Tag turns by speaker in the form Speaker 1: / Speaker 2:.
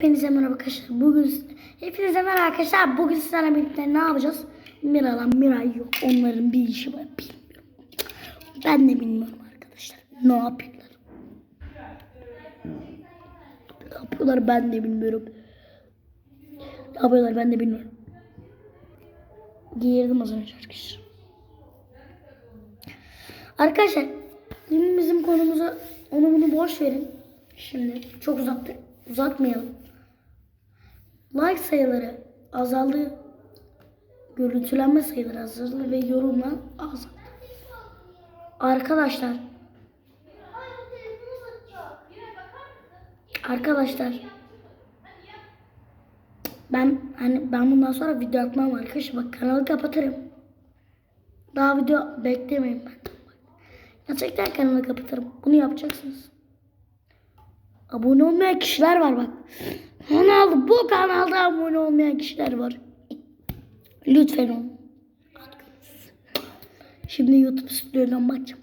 Speaker 1: Hepinize merhaba arkadaşlar. Bugün hepinize merhaba arkadaşlar. Bugün sizlerle birlikte ne yapacağız? Mira'la Miray yok. Onların bir işi var. Bilmiyorum. Ben de bilmiyorum arkadaşlar. Ne yapıyorlar? Ne yapıyorlar ben de bilmiyorum. Ne yapıyorlar ben de bilmiyorum. Giyirdim az önce arkadaşlar. Arkadaşlar şimdi bizim konumuzu onu bunu boş verin. Şimdi çok uzattı, uzatmayalım. Like sayıları azaldı. Görüntülenme sayıları azaldı ve yorumlar azaldı. Arkadaşlar Arkadaşlar ben hani ben bundan sonra video atmam arkadaşlar. Bak kanalı kapatırım. Daha video beklemeyin ben. Gerçekten kanalı kapatırım. Bunu yapacaksınız. Abone olmayan kişiler var bak. Kanal, bu kanalda abone olmayan kişiler var. Lütfen olun. Şimdi YouTube stüdyodan bakacağım.